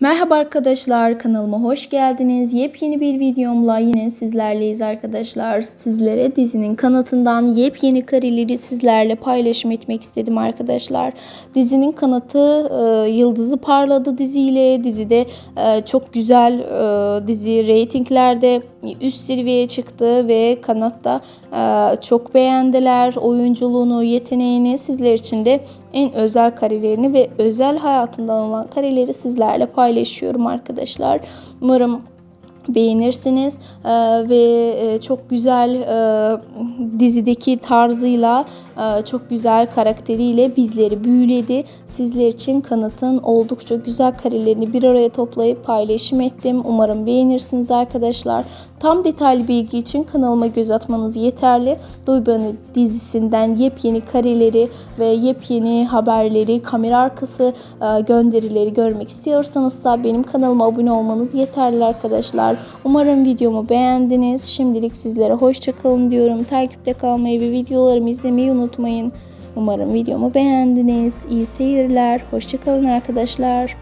Merhaba arkadaşlar kanalıma hoş geldiniz. Yepyeni bir videomla yine sizlerleyiz arkadaşlar. Sizlere dizinin kanatından yepyeni kareleri sizlerle paylaşım etmek istedim arkadaşlar. Dizinin kanatı e, yıldızı parladı diziyle. Dizide e, çok güzel e, dizi reytinglerde üst seviyeye çıktı ve kanatta e, çok beğendiler. Oyunculuğunu, yeteneğini sizler için de en özel karelerini ve özel hayatından olan kareleri sizlerle paylaşıyorum arkadaşlar. Umarım beğenirsiniz Ee, ve e, çok güzel e, dizideki tarzıyla çok güzel karakteriyle bizleri büyüledi. Sizler için kanıtın oldukça güzel karelerini bir araya toplayıp paylaşım ettim. Umarım beğenirsiniz arkadaşlar. Tam detaylı bilgi için kanalıma göz atmanız yeterli. Duybanı dizisinden yepyeni kareleri ve yepyeni haberleri, kamera arkası e, gönderileri görmek istiyorsanız da benim kanalıma abone olmanız yeterli arkadaşlar. Umarım videomu beğendiniz. Şimdilik sizlere hoşçakalın diyorum. Takipte kalmayı ve videolarımı izlemeyi unutmayın. Umarım videomu beğendiniz. İyi seyirler. Hoşçakalın arkadaşlar.